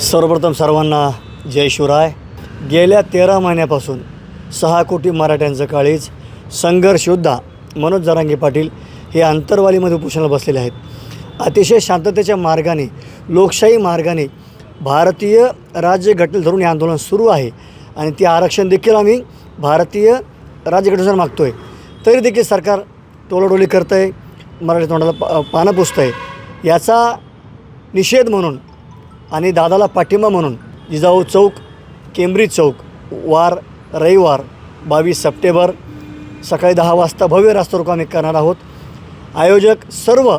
सर्वप्रथम सर्वांना जय शिवराय. गेल्या तेरा महिन्यापासून सहा कोटी मराठ्यांचं काळीज संघर्षयोद्धा मनोज जरांगे पाटील हे अंतरवालीमध्ये उपोषणाला बसलेले आहेत. अतिशय शांततेच्या मार्गाने लोकशाही मार्गाने भारतीय राज्यघटनेला धरून हे आंदोलन सुरू आहे आणि ते आरक्षण देखील आम्ही भारतीय राज्यघटनेनुसार मागतो आहे तरी देखील सरकार टोलाडोली करतं आहे मराठी तोंडाला पा पानं पुसतं आहे याचा निषेध म्हणून आणि दादाला पाठिंबा म्हणून जिजाऊ चौक केंब्रिज चौक वार रविवार बावीस सप्टेंबर सकाळी दहा वाजता भव्य रास्तारोक आम्ही करणार आहोत. आयोजक सर्व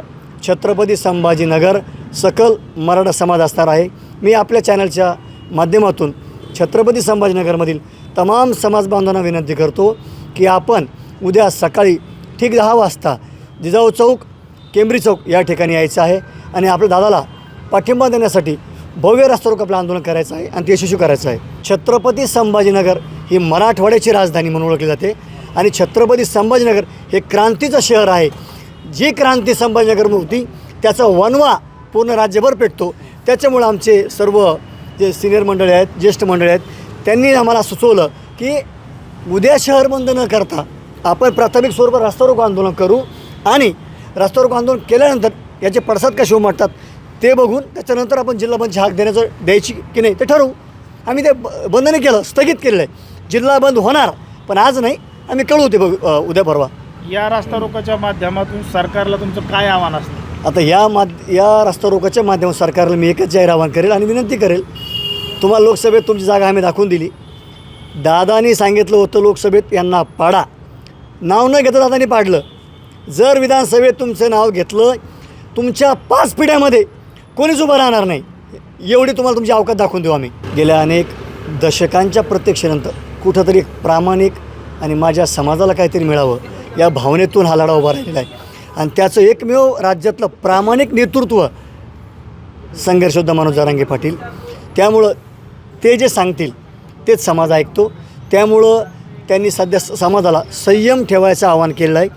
छत्रपती संभाजीनगर सकल मराठा समाज असणार आहे. मी आपल्या चॅनलच्या माध्यमातून छत्रपती संभाजीनगरमधील तमाम समाज बांधवांना विनंती करतो की आपण उद्या सकाळी ठीक दहा वाजता जिजाऊ चौक केंब्री चौक या ठिकाणी यायचं आहे आणि आपल्या दादाला पाठिंबा देण्यासाठी भव्य रस्ता आपलं आंदोलन करायचं आहे आणि ते यशस्वी करायचं आहे. छत्रपती संभाजीनगर ही मराठवाड्याची राजधानी म्हणून ओळखली जाते आणि छत्रपती संभाजीनगर हे क्रांतीचं शहर आहे. जी क्रांती संभाजीनगर होती त्याचा वनवा पूर्ण राज्यभर पेटतो. त्याच्यामुळं आमचे सर्व जे सिनियर मंडळी आहेत ज्येष्ठ मंडळी आहेत त्यांनी आम्हाला सुचवलं की उद्या शहर बंद न करता आपण प्राथमिक स्वरूपात रस्ता रोको आंदोलन करू आणि रस्ता रोको आंदोलन केल्यानंतर याचे पडसाद कसे उमटतात ते बघून त्याच्यानंतर आपण जिल्हा बंदची हाक देण्याचं द्यायची की नाही ते ठरवू. आम्ही ते बंद नाही केलं स्थगित केलेलं आहे. जिल्हा बंद होणार पण आज नाही. आम्ही कळवू ते बघू उद्या परवा. या रास्ता रोकोच्या माध्यमातून सरकारला तुमचं काय आव्हान असतं? आता या माध या रस्ता रोकोच्या माध्यमातून सरकारला मी एकच जाहीर आवाहन करेल आणि विनंती करेल. तुम्हाला लोकसभेत तुमची जागा आम्ही दाखवून दिली. दादानी सांगितलं होतं लोकसभेत यांना पाडा. नाव न घेता दादानी पाडलं. जर विधानसभेत तुमचं नाव घेतलं तुमच्या पाच पिढ्यामध्ये कोणीच उभं राहणार नाही. एवढी तुम्हाला तुमची अवकात दाखवून देऊ आम्ही. गेल्या अनेक दशकांच्या प्रत्यक्षेनंतर कुठंतरी एक प्रामाणिक आणि माझ्या समाजाला काहीतरी मिळावं या भावनेतून हा लढा उभा राहिलेला आहे. आणि त्याचं एकमेव राज्यातलं प्रामाणिक नेतृत्व संघर्षोद्धा मनोज जारांगे पाटील. त्यामुळं ते जे सांगतील तेच समाज ऐकतो. त्यामुळं त्यांनी सध्या स- समाजाला संयम ठेवायचं आवाहन केलेलं आहे.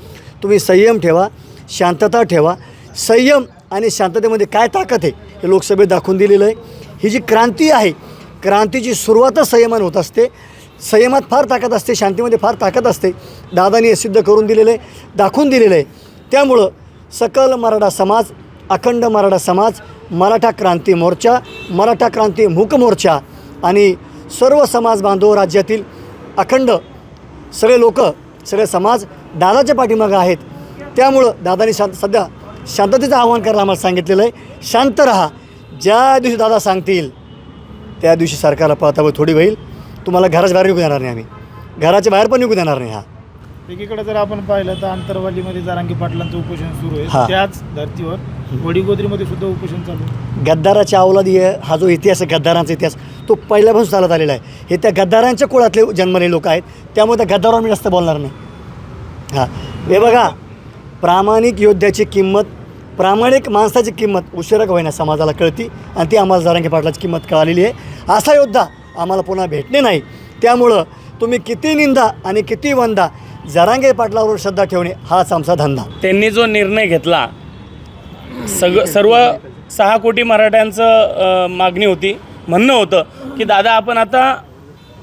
तुम्ही संयम ठेवा शांतता ठेवा. संयम आणि शांततेमध्ये काय ताकद आहे हे लोकसभेत दाखवून दिलेलं आहे. ही जी क्रांती आहे क्रांतीची सुरुवातच संयमान होत असते. संयमात फार ताकद असते शांतीमध्ये फार ताकद असते. दादानी हे सिद्ध करून दिलेलं आहे दाखवून दिलेलं आहे. त्यामुळं सकल मराठा समाज अखंड मराठा समाज मराठा क्रांती मोर्चा मराठा क्रांती मूक मोर्चा आणि सर्व समाज बांधव राज्यातील अखंड सगळे लोक सगळे समाज दादाच्या पाठीमागं आहेत. त्यामुळं दादानी शांत सध्या शांततेचं आवाहन करायला आम्हाला सांगितलेलं आहे. शांत राहा. ज्या दिवशी दादा सांगतील त्या दिवशी सरकारला पळतावं थोडी होईल. तुम्हाला घराच्या बाहेर निघू देणार नाही आम्ही. घराच्या बाहेर पण निघू देणार नाही हा. एकीकडे जर आपण पाहिलं तर आंतरवालीमध्ये जारांगी पाटलांचं उपोषण सुरू हा. आहे त्याच धर्तीवर वडीगोद्रीमध्ये सुद्धा उपोषण चालू आहे. गद्दाराच्या अवलादी आहे. हा जो इतिहास आहे गद्दारांचा इतिहास तो पहिल्यापासून चालत आलेला आहे. हे त्या गद्दारांच्या कुळातले जन्मले लोक आहेत. त्यामुळे त्या गद्दारावर मी जास्त बोलणार नाही. हां. हे बघा प्रामाणिक योद्ध्याची किंमत प्रामाणिक माणसाची किंमत उशिरा होईना समाजाला कळती आणि ती आम्हाला जारांगे पाटलाची किंमत कळालेली आहे. असा योद्धा आम्हाला पुन्हा भेटणे नाही. त्यामुळं तुम्ही किती निंदा आणि किती वंदा जरांगे पाटलावर श्रद्धा ठेवणे हाच आमचा धंदा. त्यांनी जो निर्णय घेतला सग सर्व सहा कोटी मराठ्यांचं मागणी होती. म्हणणं होतं की दादा आपण आता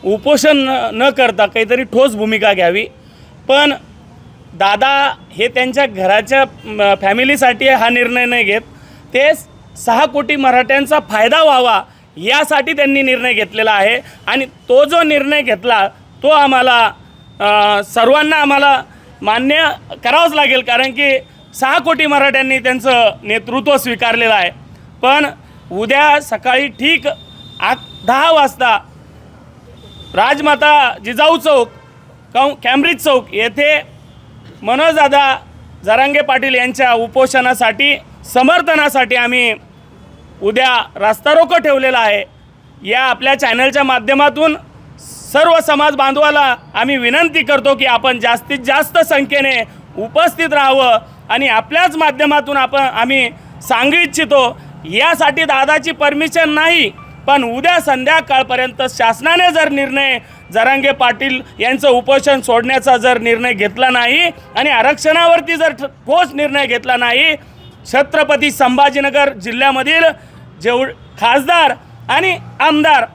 उपोषण न- न करता काहीतरी ठोस भूमिका घ्यावी. पण दादा हे त्यांच्या घराच्या फॅमिलीसाठी हा निर्णय नाही घेत. ते सहा कोटी मराठ्यांचा फायदा व्हावा यासाठी त्यांनी निर्णय घेतलेला आहे. आणि तो जो निर्णय घेतला तो आम्हाला सर्वांना आम्हाला मान्य करावंच लागेल कारण की सहा कोटी मराठ्यांनी त्यांचं नेतृत्व स्वीकारलेलं आहे. पण उद्या सकाळी ठीक आठ दहा वाजता राजमाता जिजाऊ चौक कौ कॅम्ब्रिज चौक येथे मनोजदादा जरांगे पाटील यांच्या उपोषणासाठी समर्थनासाठी आम्ही उद्या रास्ता रोको ठेवलेला आहे. या आपल्या चॅनलच्या माध्यमातून सर्व समाज बांधवाला आम्ही विनंती करतो की आपण जास्तीत जास्त संख्येने उपस्थित राहावं आणि आपल्याच माध्यमातून आपण आम्ही सांगू इच्छितो यासाठी दादाची परमिशन नाही पण उद्या संध्याकाळपर्यंत शासनाने जर निर्णय जरांगे पाटील यांचं उपोषण सोडण्याचा जर निर्णय घेतला नाही आणि आरक्षणावरती जर ठोस निर्णय घेतला नाही छत्रपती संभाजीनगर जिल्ह्यामधील जेव खासदार आणि आमदार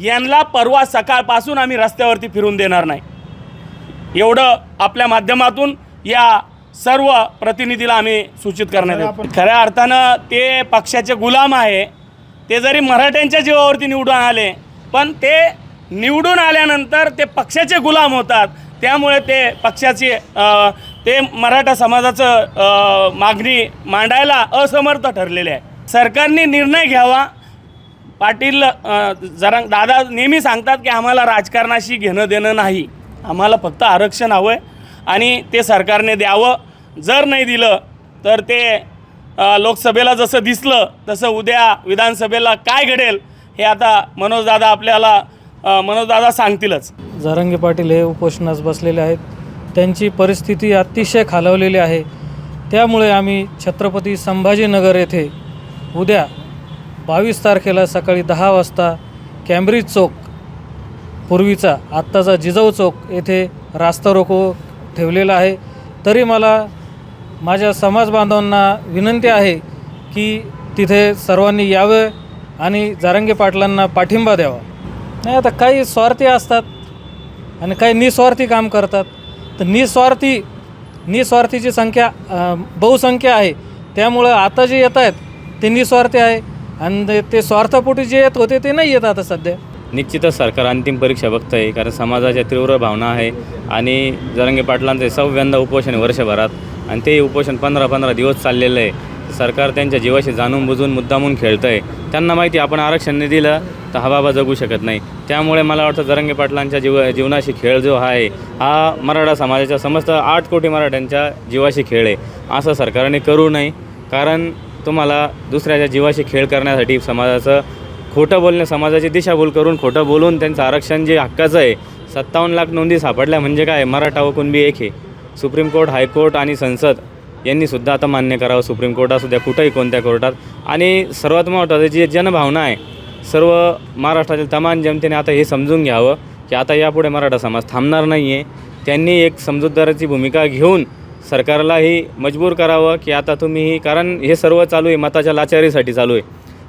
यांना परवा सकाळपासून आम्ही रस्त्यावरती फिरून देणार नाही. एवढं आपल्या माध्यमातून या सर्व प्रतिनिधीला आम्ही सूचित करण्यात येतो. खऱ्या अर्थानं ते पक्षाचे गुलाम आहे. ते जरी मराठ्यांच्या जीवावरती निवडून आले पण ते निवडून आल्यानंतर ते पक्षाचे गुलाम होतात. त्यामुळे ते पक्षाचे ते मराठा समाजाचं मागणी मांडायला असमर्थ ठरलेले आहे. सरकारने निर्णय घ्यावा. पाटील जरा दादा नेहमी सांगतात की आम्हाला राजकारणाशी घेणं देणं नाही. आम्हाला फक्त आरक्षण हवं आहे आणि ते सरकारने द्यावं. जर नाही दिलं तर ते लोकसभेला जसं दिसलं तसं उद्या विधानसभेला काय घडेल हे आता मनोजदादा आपल्याला मनोजदादा सांगतीलच. जारंगे पाटील हे उपोषणास बसलेले आहेत. त्यांची परिस्थिती अतिशय खालावलेली आहे. त्यामुळे आम्ही छत्रपती संभाजीनगर येथे उद्या बावीस तारखेला सकाळी दहा वाजता कॅम्ब्रिज चौक पूर्वीचा आत्ताचा जिजाऊ चौक येथे रास्ता रोको ठेवलेला आहे. तरी मला माझ्या समाज बांधवांना विनंती आहे की तिथे सर्वांनी यावं आणि जारंगे पाटलांना पाठिंबा द्यावा. नाही आता काही स्वार्थी असतात आणि काही निस्वार्थी काम करतात. तर निस्वार्थी निस्वार्थीची संख्या बहुसंख्या आहे. त्यामुळं आता जे येत आहेत ते निस्वार्थी आहे. आणि ते- ते स्वार्थापोटी जे येत होते ते नाही येत आता सध्या. निश्चितच सरकार अंतिम परीक्षा बघत आहे कारण समाजाच्या तीव्र भावना आहे. आणि जरंगे पाटलांचे सव्यांदा उपोषण वर्षभरात. आणि ते उपोषण पंधरा पंधरा दिवस चाललेलं आहे. सरकार त्यांच्या जीवाशी जाणून बुजून मुद्दामून खेळतं आहे त्यांना माहिती आपण आरक्षण नाही दिलं तर हा बाबा जगू शकत नाही. त्यामुळे मला वाटतं जरंगे पाटलांच्या जीव जीवनाशी खेळ जो आहे हा मराठा समाजाच्या समस्त आठ कोटी मराठ्यांच्या जीवाशी खेळ आहे. असं सरकारने करू नये कारण तुम्हाला दुसऱ्याच्या जीवाशी खेळ करण्यासाठी समाजाचं खोटं बोलणे समाजाची दिशाभूल करून खोटं बोलून त्यांचं आरक्षण जे हक्काचं आहे सत्तावन्न लाख नोंदी सापडल्या म्हणजे काय? मराठा व कुणबी एक आहे. सुप्रीम कोर्ट हायकोर्ट आणि संसद यांनी सुद्धा आता मान्य करावं. सुप्रीम कोर्ट असू द्या कुठंही कोणत्या कोर्टात. आणि सर्वात महत्त्वाचं जी जनभावना आहे सर्व महाराष्ट्रातील तमाम जनतेने आता हे समजून घ्यावं की आता यापुढे मराठा समाज थांबणार नाही आहे त्यांनी एक समजूतदाराची भूमिका घेऊन सरकारलाही मजबूर करावं की आता तुम्ही ही कारण हे सर्व चालू आहे मताच्या लाचारीसाठी चालू आहे.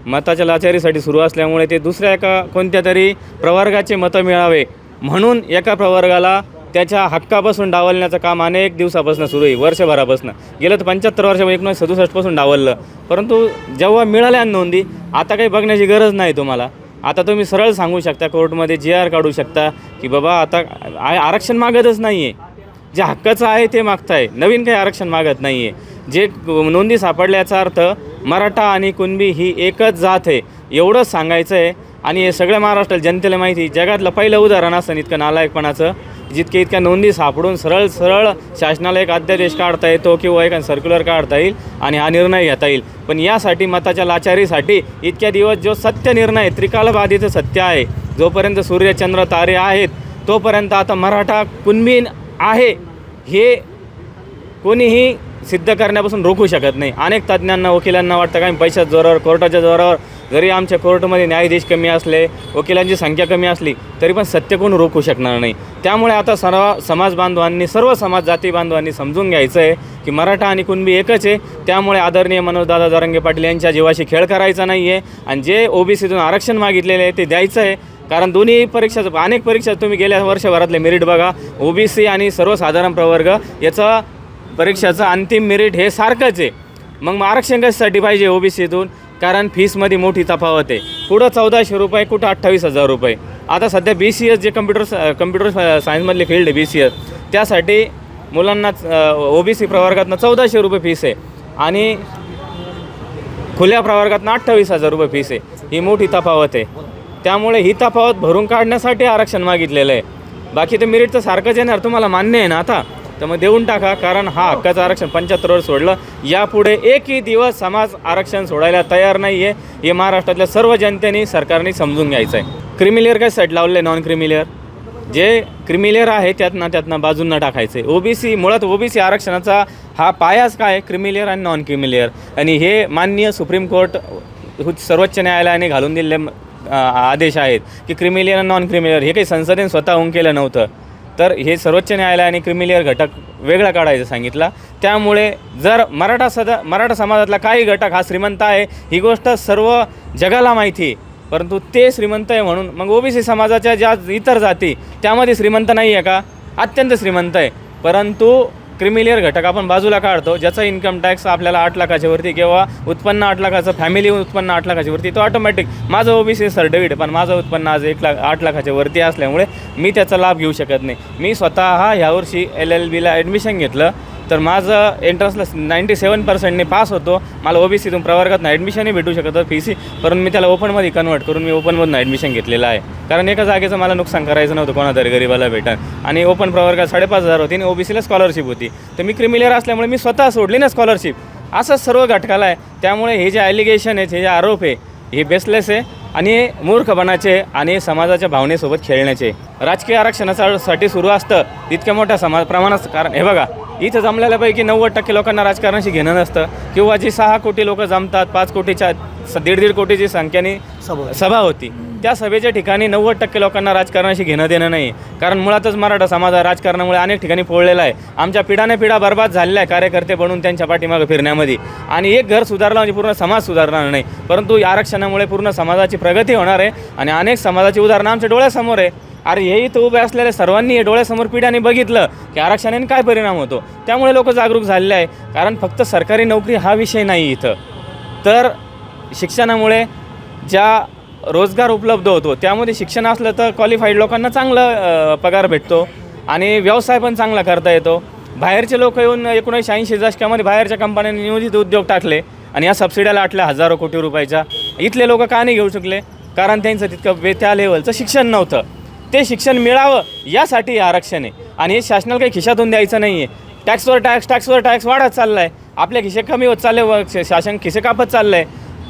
मताच्या लाचारीसाठी सुरू असल्यामुळे ते दुसऱ्या एका कोणत्या तरी प्रवर्गाचे मतं मिळावे म्हणून एका प्रवर्गाला त्याच्या हक्कापासून डावलण्याचं काम अनेक दिवसापासून सुरू आहे वर्षभरापासून. गेलं तर पंच्याहत्तर वर्ष एकोणीसशे सदुसष्टपासून डावललं. परंतु जेव्हा मिळाल्या नोंदी आता काही बघण्याची गरज नाही तुम्हाला. आता तुम्ही सरळ सांगू शकता कोर्टमध्ये जी आर काढू शकता की बाबा आता आरक्षण मागतच नाही आहे जे हक्काचं आहे ते मागताय. नवीन काही आरक्षण मागत नाही आहे जे नोंदी सापडल्याचा अर्थ मराठा आणि कुणबी ही एकच जात आहे. एवढंच सांगायचं आहे आणि हे सगळ्या महाराष्ट्राला जनतेला माहिती जगातलं पहिलं उदाहरण असतं इतकं नालायकपणाचं. जितके इतक्या नोंदी सापडून सरळ सरळ शासनाला एक अध्यादेश काढता येतो किंवा एक सर्क्युलर काढता येईल आणि हा निर्णय घेता येईल. पण यासाठी मताच्या लाचारीसाठी इतक्या दिवस जो सत्य निर्णय त्रिकालबाधीचं सत्य आहे जोपर्यंत सूर्यचंद्र तारे आहेत तोपर्यंत आता मराठा कुणबीन आहे हे कोणीही सिद्ध करण्यापासून रोखू शकत नाही. अनेक तज्ज्ञांना वकिलांना वाटतं काय पैशाच्या जोरावर कोर्टाच्या जोरावर जरी आमच्या कोर्टमध्ये न्यायाधीश कमी असले वकिलांची संख्या कमी असली तरी पण सत्य कोण रोखू शकणार नाही. त्यामुळे आता सर्व समाज बांधवांनी सर्व समाज जाती बांधवांनी समजून घ्यायचं आहे की मराठा आणि कुणबी एकच आहे. त्यामुळे आदरणीय मनोजदादा जरंगे पाटील यांच्या जीवाशी खेळ करायचा नाही आहे आणि जे ओबीसीतून आरक्षण मागितलेलं आहे ते द्यायचं आहे कारण दोन्ही परीक्षा अनेक परीक्षा तुम्ही गेल्या वर्षभरातले मेरिट बघा. ओबीसी आणि सर्वसाधारण प्रवर्ग याचं परीक्षाचं अंतिम मेरिट हे सारखंच आहे. मग मग आरक्षण कशासाठी पाहिजे ओबीसीतून? कारण फीसमध्ये मोठी तफावत आहे. कुठं चौदाशे रुपये कुठं अठ्ठावीस हजार रुपये. आता सध्या बी सी एस जे कम्प्युटर कम्प्युटर सायन्समधली फील्ड आहे बी सी एस त्यासाठी मुलांना ओ बी सी प्रवर्गातनं चौदाशे रुपये फीस आहे. आणि खुल्या प्रवर्गातनं अठ्ठावीस हजार रुपये फीस आहे. ही मोठी तफावत आहे. त्यामुळे ही तफावत भरून काढण्यासाठी आरक्षण मागितलेलं आहे. बाकी तर मिरिटचं तर सारखंच येणार तुम्हाला मान्य आहे ना आता? तर मग देऊन टाका कारण हा हक्काचं आरक्षण पंच्याहत्तरवर सोडलं. यापुढे एकही दिवस समाज आरक्षण सोडायला तयार नाही आहे हे महाराष्ट्रातल्या सर्व जनतेने सरकारने समजून घ्यायचं आहे क्रिमिलेअर काय सेट लावले नॉन क्रिमिलियर जे क्रिमिलेअर आहे त्यातनं त्यातनं बाजूंना टाकायचे ओबीसी मुळात ओबीसी आरक्षणाचा हा पायाच काय? क्रिमिलेअर आणि नॉन क्रिमिलियर आणि हे माननीय सुप्रीम कोर्ट सर्वोच्च न्यायालयाने घालून दिलेले आदेश आहेत की क्रिमिलियर आणि नॉन क्रिमिलेअर हे काही संसदेने स्वतःहून केलं नव्हतं. तर हे सर्वोच्च न्यायालयाने क्रिमिलियर घटक वेगळा काढायचं सांगितला. त्यामुळे जर मराठा सदा मराठा समाजातला काही घटक हा श्रीमंत आहे ही गोष्ट सर्व जगाला माहिती आहे. परंतु ते श्रीमंत आहे म्हणून मग ओबीसी समाजाच्या ज्या इतर जाती त्यामध्ये श्रीमंत नाही आहे का? अत्यंत श्रीमंत आहे. परंतु क्रिमिलियर घटक आपण बाजूला काढतो ज्याचा इन्कम टॅक्स आपल्याला आठ लाखाच्या वरती किंवा उत्पन्न आठ लाखाचं फॅमिली उत्पन्न आठ लाखाच्या वरती तो ऑटोमॅटिक माझं ओबीसी सर्टिफिकेट पण माझं उत्पन्न आज एक लाख आठ लाखाच्या वरती असल्यामुळे मी त्याचा लाभ घेऊ शकत नाही. मी स्वतः ह्यावर्षी एल एल बीला ॲडमिशन घेतलं तर माझं एंट्रन्सला नाईंटी सेवन पर्सेंटने पास होतो. मला ओबीसीतून प्रवर्गातून ॲडमिशनही भेटू शकतं फी सी परंतु मी त्याला ओपनमध्ये कन्वर्ट करून मी ओपनमधून ॲडमिशन घेतलेलं आहे. कारण एका जागेचं मला नुकसान करायचं नव्हतं कोणातरी गरीबाला भेटा आणि ओपन प्रवर्गात साडेपाच हजार होती आणि ओबीसीला स्कॉलरशिप होती. तर मी क्रिमिलियर असल्यामुळे मी स्वतः सोडली ना स्कॉलरशिप असंच सर्व घटकाला आहे. त्यामुळे हे जे ॲलिगेशन आहेत हे जे आरोप आहे हे बेसलेस आहे. आणि मूर्खपणाचे आणि समाजाच्या भावनेसोबत खेळण्याचे. राजकीय आरक्षणासाठी सुरू असतं इतक्या मोठ्या समाज प्रमाणात कारण. हे बघा. इथं जमलेल्यापैकी नव्वद टक्के लोकांना राजकारणाशी घेणं नसतं. किंवा जी सहा कोटी लोक जमतात पाच कोटीच्या दीड दीड कोटीची संख्येने सभा. सभा होती. त्या सभेच्या ठिकाणी नव्वद टक्के लोकांना राजकारणाशी घेणं देणं नाही. कारण मुळातच मराठा समाज हा राजकारणामुळे अनेक ठिकाणी पोळलेला आहे. आमच्या पिढ्याने पिढा बर्बाद झालेला आहे कार्यकर्ते बनून त्यांच्या पाठीमागं फिरण्यामध्ये. आणि एक घर सुधारलं म्हणजे पूर्ण समाज सुधारणार नाही. परंतु या आरक्षणामुळे पूर्ण समाजाची प्रगती होणार आहे. आणि अनेक समाजाची उदाहरणं आमच्या डोळ्यासमोर आहे. अरे हे इथं उभे असलेल्या सर्वांनी हे डोळ्यासमोर पिढ्याने बघितलं की आरक्षणाने काय परिणाम होतो. त्यामुळे लोक जागरूक झालेले आहे. कारण फक्त सरकारी नोकरी हा विषय नाही इथं. तर शिक्षणामुळे ज्या रोजगार उपलब्ध होतो त्यामध्ये शिक्षण असलं तर क्वालिफाईड लोकांना चांगलं पगार भेटतो आणि व्यवसाय पण चांगला करता येतो. बाहेरचे लोक येऊन एकोणीसशे ऐंशी दशकामध्ये बाहेरच्या कंपन्यांनी नियोजित उद्योग टाकले आणि या सबसिड्याला आटल्या हजारो कोटी रुपयाच्या. इथले लोक का नाही घेऊ शकले? कारण त्यांचं तितकं वे- त्या लेवलचं शिक्षण नव्हतं. ते शिक्षण मिळावं यासाठी हे आरक्षण आहे. आणि हे शासनाला काही खिशातून द्यायचं नाही आहे टॅक्सवर टॅक्स टॅक्सवर टॅक्स वाढत चालला आहे आपल्या खिशे कमी होत चालले व श- शासन खिसे कापत चाललं आहे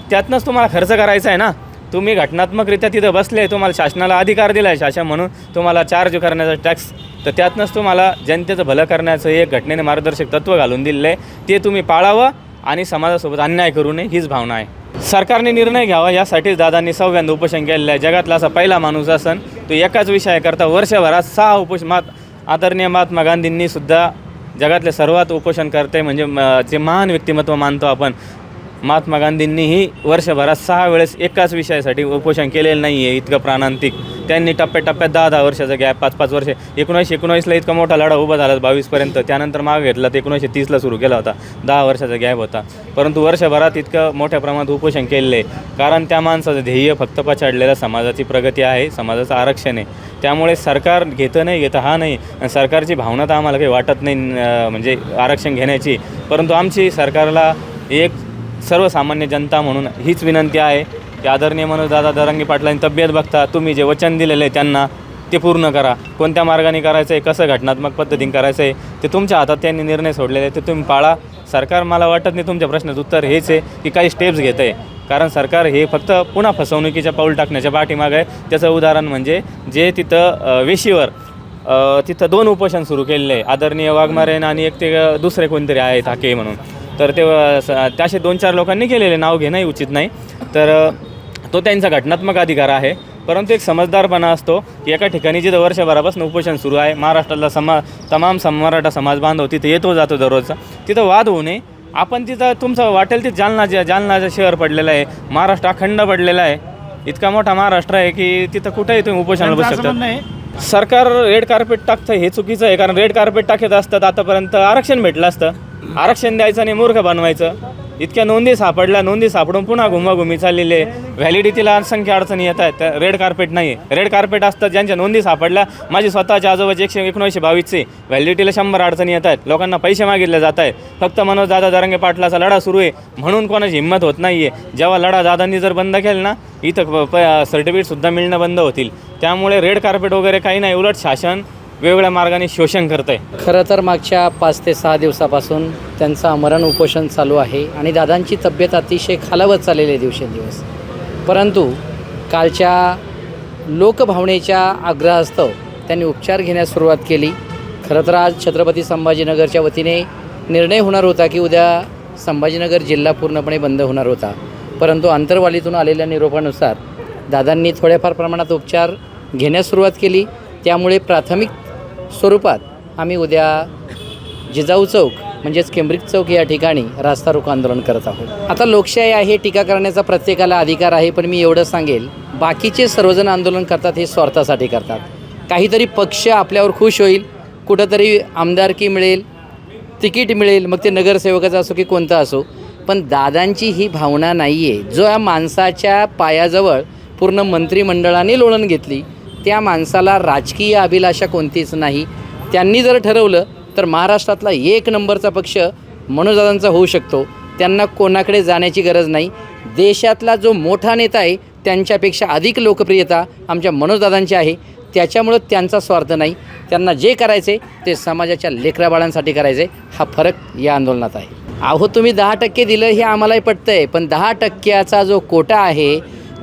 त्यातनंच तुम्हाला खर्च करायचा आहे ना? तुम्ही घटनात्मकरित्या तिथं बसले तुम्हाला शासनाला अधिकार दिला आहे शासन म्हणून तुम्हाला चार्ज करण्याचा टॅक्स तर त्यातनंच तुम्हाला जनतेचं भलं करण्याचं एक घटनेने मार्गदर्शक तत्त्व घालून दिलेलं आहे ते तुम्ही पाळावं आणि समाजासोबत अन्याय करू नये हीच भावना आहे. सरकारने निर्णय घ्यावा यासाठीच दादांनी सव्यांदा उपोषण केलेलं आहे जगातला असा पहिला माणूस असन तो एकाच विषयाकरता वर्षभरात सहा उपोष मात आदरणीय महात्मा गांधींनीसुद्धा जगातले सर्वात उपोषण करते म्हणजे म- जे महान व्यक्तिमत्व मानतो आपण महात्मा गांधींनीही वर्षभरात सहा वेळेस एकाच विषयासाठी उपोषण केलेलं नाही आहे इतकं प्राणांतिक. त्यांनी टप्प्याटप्प्यात दहा दहा वर्षाचा गॅप पाच पाच वर्षे. एकोणीसशे एकोणीसला इतका मोठा लढा उभा झाला बावीसपर्यंत. त्यानंतर मागं घेतला तर एकोणीसशे तीसला सुरू केला होता. दहा वर्षाचा गॅप होता. परंतु वर्षभरात इतकं मोठ्या प्रमाणात उपोषण केलेलं आहे. कारण त्या माणसाचं ध्येय फक्त पछाडलेलं समाजाची प्रगती आहे समाजाचं आरक्षण आहे. त्यामुळे सरकार घेतं नाही घेतं हा नाही. आणि सरकारची भावना तर आम्हाला काही वाटत नाही म्हणजे आरक्षण घेण्याची. परंतु आमची सरकारला एक सर्वसामान्य जनता म्हणून हीच विनंती आहे की आदरणीय मनोजदादा दरंगी पाटलांनी तब्येत बघता तुम्ही जे वचन दिलेलं आहे त्यांना ते पूर्ण करा. कोणत्या मार्गाने करायचं आहे कसं घटनात्मक पद्धतीने करायचं आहे ते तुमच्या हातात त्यांनी निर्णय सोडलेले आहे ते तुम्ही पाळा. सरकार मला वाटत नाही तुमच्या प्रश्नाचं उत्तर हेच आहे की काही स्टेप्स घेत आहे. कारण सरकार हे फक्त पुन्हा फसवणुकीच्या पाऊल टाकण्याच्या पाठीमागं आहे. त्याचं उदाहरण म्हणजे जे तिथं वेशीवर तिथं दोन उपोषण सुरू केलेले आहे. आदरणीय वाघमारेन आणि एक ते दुसरे कोणतरी आहेत हाके म्हणून. तर ते अ, स- त्याचे दोन चार लोकांनी केलेले नाव घेणंही उचित नाही. तर तो त्यांचा घटनात्मक अधिकार आहे. परंतु एक समजदारपणा असतो की एका ठिकाणी जिथं वर्षभरापासून उपोषण सुरू आहे महाराष्ट्रातला समा तमाम सम मराठा समाज बांधव तिथं येतो जातो दररोजचा. तिथं वाद होऊ नये. आपण तिथं तुमचं वाटेल तिथं जालना जे जालनाचं शहर पडलेलं आहे महाराष्ट्र अखंड पडलेला आहे. इतका मोठा महाराष्ट्र आहे की तिथं कुठेही तुम्ही उपोषणाला त्यांचं बसू असं शकता सरकार रेड कार्पेट टाकतं हे चुकीचं आहे कारण रेड कार्पेट टाकत असतात आतापर्यंत आरक्षण भेटलं असतं. आरक्षण द्यायचं आणि मूर्ख बनवायचं. इतक्या नोंदी सापडल्या. नोंदी सापडून पुन्हा घुमाघुमी चाललेली आहे. व्हॅलिडिटीला असंख्य अडचणी येत आहेत. रेड कार्पेट नाही रेड कार्पेट असतात ज्यांच्या नोंदी सापडल्या माझी स्वतःच्या आजोबाची एकशे एकोणीसशे बावीसचे. व्हॅलिडिटीला शंभर अडचणी येत आहेत. लोकांना पैसे मागितले जात आहेत. फक्त मनोज दादा दरंगे पाटलाचा लढा सुरू आहे. म्हणून कोणाची हिंमत होत नाही आहे जेव्हा लढा दादांनी जर बंद केला ना इथं सर्टिफिकेटसुद्धा मिळणं बंद होतील. त्यामुळे रेड कार्पेट वगैरे काही नाही. उलट शासन वेगवेगळ्या मार्गाने शोषण करत आहे खरं तर मागच्या पाच ते सहा दिवसापासून त्यांचं आमरण उपोषण चालू आहे आणि दादांची तब्येत अतिशय खालावत चाललेली आहे दिवसेंदिवस. परंतु कालच्या लोकभावनेच्या आग्रहास्तव त्यांनी उपचार घेण्यास सुरुवात केली. खरं तर आज छत्रपती संभाजीनगरच्या वतीने निर्णय होणार होता की उद्या संभाजीनगर जिल्हा पूर्णपणे बंद होणार होता. परंतु आंतरवालीतून आलेल्या निरोपानुसार दादांनी थोड्याफार प्रमाणात उपचार घेण्यास सुरुवात केली. त्यामुळे प्राथमिक स्वरूपात आम्ही उद्या जिजाऊ चौक म्हणजेच केम्ब्रिज चौक या ठिकाणी रास्ता रोको आंदोलन करत आहोत. आता लोकशाही आहे टीका करण्याचा प्रत्येकाला अधिकार आहे पण मी एवढं सांगेल बाकीचे सर्वजण आंदोलन करतात हे स्वार्थासाठी करतात. काहीतरी पक्ष आपल्यावर खुश होईल कुठंतरी आमदारकी मिळेल तिकीट मिळेल मग ते नगरसेवकाचं असो की कोणतं असो पण दादांची ही भावना नाही आहे जो या माणसाच्या पायाजवळ पूर्ण मंत्रिमंडळाने लोळण घेतली त्या माणसाला राजकीय अभिलाषा कोणतीच नाही. त्यांनी जर ठरवलं तर महाराष्ट्रातला एक नंबरचा पक्ष मनोजदादांचा होऊ शकतो. त्यांना कोणाकडे जाण्याची गरज नाही. देशातला जो मोठा नेता आहे त्यांच्यापेक्षा अधिक लोकप्रियता आमच्या मनोजदादांची आहे. त्याच्यामुळं त्यांचा स्वार्थ नाही. त्यांना जे करायचे ते समाजाच्या लेकराबाळांसाठी करायचे हा फरक या आंदोलनात आहे. अहो तुम्ही दहा टक्के दिलं हे आम्हालाही पटतं आहे पण दहा टक्क्याचा जो कोटा आहे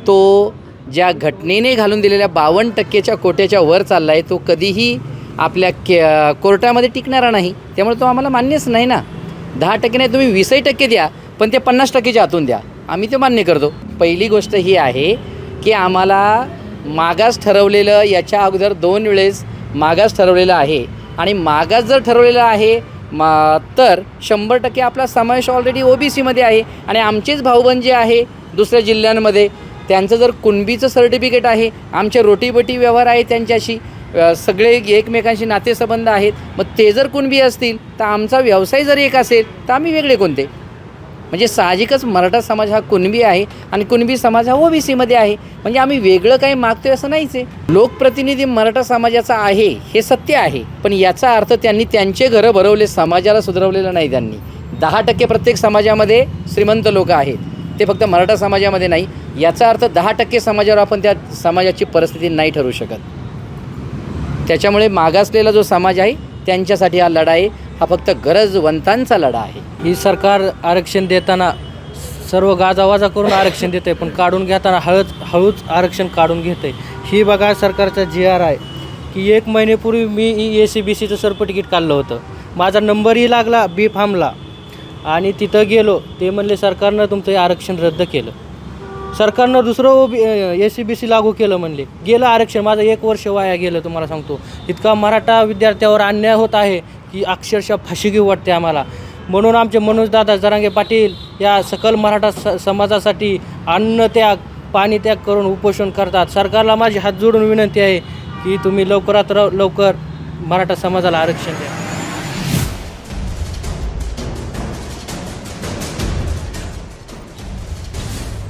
तो ज्या घटनेने घालून दिलेल्या बावन्न टक्केच्या कोट्याच्या वर चालला आहे तो कधीही आपल्या के कोर्टामध्ये टिकणारा नाही. त्यामुळे तो आम्हाला मान्यच नाही ना. दहा टक्के नाही तुम्ही वीसही टक्के द्या पण ते पन्नास टक्केच्या आतून द्या. आम्ही ते मान्य करतो. पहिली गोष्ट ही आहे की आम्हाला मागास ठरवलेलं याच्या अगोदर दोन वेळेस मागास ठरवलेलं आहे. आणि मागास जर ठरवलेलं आहे मा तर शंभर टक्के आपला समावेश ऑलरेडी ओ बी सीमध्ये आहे. आणि आमचेच भाऊबंद जे आहे दुसऱ्या जिल्ह्यांमध्ये त्यांचं जर कुणबीचं सर्टिफिकेट आहे आमचे रोटीबटी व्यवहार आहे त्यांच्याशी सगळे एकमेकांशी नातेसंबंध आहेत मग ते जर कुणबी असतील तर आमचा व्यवसाय जर एक असेल तर आम्ही वेगळे कोणते? म्हणजे साहजिकच मराठा समाज हा कुणबी आहे आणि कुणबी समाज हा ओ बी सीमध्ये आहे. म्हणजे आम्ही वेगळं काही मागतोय असं नाहीच आहे. लोकप्रतिनिधी मराठा समाजाचा आहे हे सत्य आहे. पण याचा अर्थ त्यांनी त्यांचे घरं भरवले समाजाला सुधरवलेलं नाही त्यांनी. दहा टक्के प्रत्येक समाजामध्ये श्रीमंत लोक आहेत. ते फक्त मराठा समाजामध्ये नाही याचा अर्थ दहा टक्के समाजावर आपण त्या समाजाची परिस्थिती नाही ठरू शकत. त्याच्यामुळे मागासलेला जो समाज आहे त्यांच्यासाठी हा लढा आहे. हा फक्त गरजवंतांचा लढा आहे. ही सरकार आरक्षण देताना सर्व गाजावाजा करून आरक्षण देते पण काढून घेताना हळूच हळूच आरक्षण काढून घेते ही बघा सरकारचा जी आर आहे. की एक महिन्यापूर्वी मी ए सी बी सीचं सर्टिफिकेट काढलं होतं. माझा नंबरही लागला बी फार्मला आणि तिथं गेलो ते म्हणले सरकारनं तुमचं हे आरक्षण रद्द केलं. सरकारनं दुसरं ओ बी ए सी बी सी लागू केलं म्हणले. गेलं आरक्षण माझं एक वर्ष वाया गेलं तुम्हाला सांगतो. इतका मराठा विद्यार्थ्यावर अन्याय होत आहे की अक्षरशः फाशी वाटते आम्हाला. म्हणून आमचे मनोजदादा जरांगे पाटील या सकल मराठा स समाजासाठी अन्न त्याग पाणी त्याग करून उपोषण करतात. सरकारला माझी हात जोडून विनंती आहे की तुम्ही लवकरात लवकर मराठा समाजाला आरक्षण द्या.